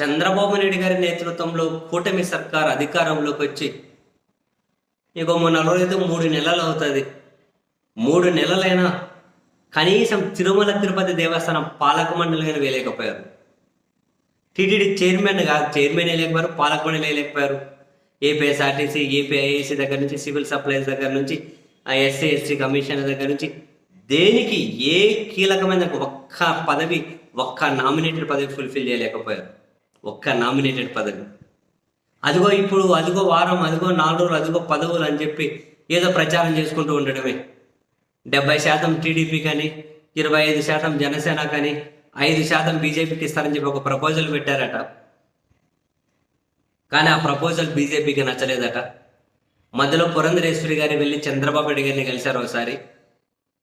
చంద్రబాబు నాయుడు గారి నేతృత్వంలో కూటమి సర్కార్ అధికారంలోకి వచ్చి ఇక మొన్న రోజైతే మూడు నెలలు అవుతుంది. మూడు నెలలైనా కనీసం తిరుమల తిరుపతి దేవస్థానం పాలక మండలి కానీ వేయలేకపోయారు. టీటీడీ చైర్మన్ కాదు చైర్మన్ వేయలేకపోయారు పాలక మండలి వేయలేకపోయారు. ఏపీఎస్ఆర్టీసీ ఏపీఐఏసీ దగ్గర నుంచి సివిల్ సప్లైస్ దగ్గర నుంచి ఎస్సీ ఎస్టీ కమిషన్ దగ్గర నుంచి దేనికి ఏ కీలకమైన ఒక్క పదవి ఒక్క నామినేటెడ్ పదవి ఫుల్ఫిల్ చేయలేకపోయారు. ఒక్క నామినేటెడ్ పదవి అదిగో ఇప్పుడు అదిగో వారం అదిగో నాలుగు రోజులు అదిగో పదవులు అని చెప్పి ఏదో ప్రచారం చేసుకుంటూ ఉండడమే. డెబ్బై శాతం టీడీపీ కానీ ఇరవై ఐదు శాతం జనసేన కానీ ఐదు శాతం బీజేపీకి ఇస్తారని చెప్పి ఒక ప్రపోజల్ పెట్టారట. కానీ ఆ ప్రపోజల్ బీజేపీకి నచ్చలేదట. మధ్యలో పురంధరేశ్వరి గారి వెళ్ళి చంద్రబాబు నాయుడు గారిని కలిశారు ఒకసారి.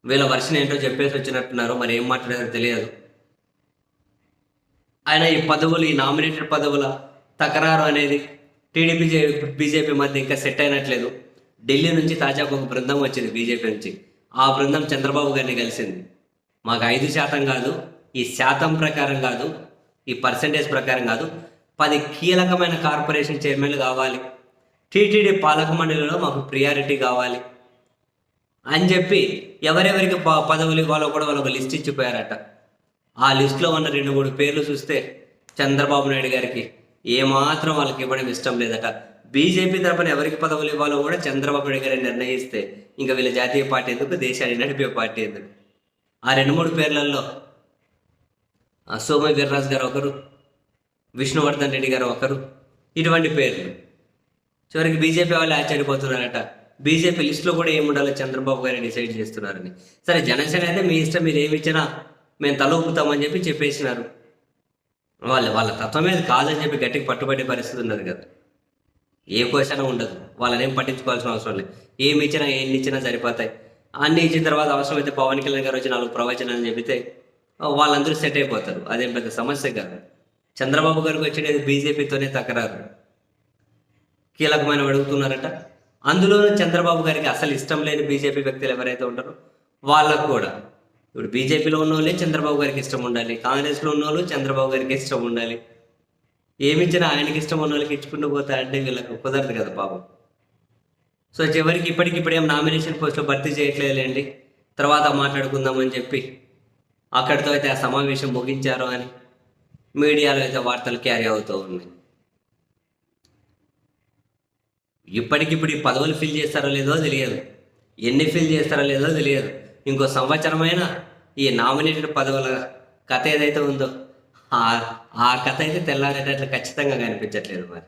వీళ్ళ వర్షన్ ఏంటో చెప్పేసి వచ్చినట్టున్నారు మరి ఏం మాట్లాడారో తెలియదు. ఆయన ఈ పదవులు ఈ నామినేటెడ్ పదవుల తకరారు అనేది టీడీపీ బీజేపీ మధ్య ఇంకా సెట్ అయినట్లేదు. ఢిల్లీ నుంచి తాజాగా ఒక బృందం వచ్చింది బీజేపీ నుంచి. ఆ బృందం చంద్రబాబు గారిని కలిసింది. మాకు ఐదు శాతం కాదు ఈ శాతం ప్రకారం కాదు ఈ పర్సంటేజ్ ప్రకారం కాదు పది కీలకమైన కార్పొరేషన్ చైర్మన్లు కావాలి. టీటీడీ పాలక మండలిలో మాకు ప్రియారిటీ కావాలి అని చెప్పి ఎవరెవరికి ప- పదవులు ఇవ్వాలో కూడా వాళ్ళు ఒక లిస్ట్ ఇచ్చిపోయారట. ఆ లిస్టులో ఉన్న రెండు మూడు పేర్లు చూస్తే చంద్రబాబు నాయుడు గారికి ఏమాత్రం వాళ్ళకి ఇవ్వడం ఇష్టం లేదట. బీజేపీ తరపున ఎవరికి పదవులు ఇవ్వాలో కూడా చంద్రబాబు నాయుడు గారి నిర్ణయిస్తే ఇంకా వీళ్ళ జాతీయ పార్టీ ఎందుకు దేశాన్ని నడిపే పార్టీ ఎందుకు? ఆ రెండు మూడు పేర్లలో ఆ సోమ వీర్రాజు గారు ఒకరు విష్ణువర్ధన్ రెడ్డి గారు ఒకరు ఇటువంటి పేర్లు. చివరికి బీజేపీ వాళ్ళు ఆశ్చర్యపోతున్నారట. బీజేపీ లిస్టులో కూడా ఏముండాలో చంద్రబాబు గారు డిసైడ్ చేస్తున్నారని. సరే జనసేన అయితే మీ ఇష్టం మీరు ఏమి ఇచ్చినా మేము తల ఊపుతామని చెప్పి చెప్పేసినారు. వాళ్ళు వాళ్ళ తత్వం మీద కాదని చెప్పి గట్టికి పట్టుబడే పరిస్థితి ఉన్నది కదా. ఏ క్వశ్చన్ ఉండదు. వాళ్ళని ఏం పట్టించుకోవాల్సిన అవసరం లేదు. ఏమి ఇచ్చినా ఏం ఇచ్చినా సరిపోతాయి. అన్ని ఇచ్చిన తర్వాత అవసరమైతే పవన్ కళ్యాణ్ గారు వచ్చి నాలుగు ప్రవచనాలు చెబితే వాళ్ళందరూ సెట్ అయిపోతారు. అదేం పెద్ద సమస్య కాదు. చంద్రబాబు గారికి వచ్చేది బీజేపీతోనే తకరారు. కీలకమైన అడుగుతున్నారట. అందులోనూ చంద్రబాబు గారికి అసలు ఇష్టం లేని బీజేపీ వ్యక్తులు ఎవరైతే ఉంటారో వాళ్ళకు కూడా. ఇప్పుడు బీజేపీలో ఉన్న వాళ్ళే చంద్రబాబు గారికి ఇష్టం ఉండాలి. కాంగ్రెస్లో ఉన్న వాళ్ళు చంద్రబాబు గారికి ఇష్టం ఉండాలి. ఏమిచ్చినా ఆయనకి ఇష్టం ఉన్న వాళ్ళకి ఇచ్చుకుంటూ పోతా అంటే వీళ్ళకు కుదరదు కదా పాపం. సో చివరికి ఇప్పటికి ఇప్పుడేం నామినేషన్ పోస్టులో భర్తీ చేయట్లేదులేండి. తర్వాత మాట్లాడుకుందామని చెప్పి అక్కడితో అయితే ఆ సమావేశం ముగించారు అని మీడియాలో అయితే వార్తలు క్యారీ అవుతూ ఉన్నాయి. ఇప్పటికిప్పుడు ఈ పదవులు ఫిల్ చేస్తారో లేదో తెలియదు. ఎన్ని ఫిల్ చేస్తారో లేదో తెలియదు. ఇంకో సంవత్సరమైన ఈ నామినేటెడ్ పదవుల కథ ఏదైతే ఉందో ఆ ఆ కథ అయితే తెల్లారేటట్లు ఖచ్చితంగా కనిపించట్లేదు మరి.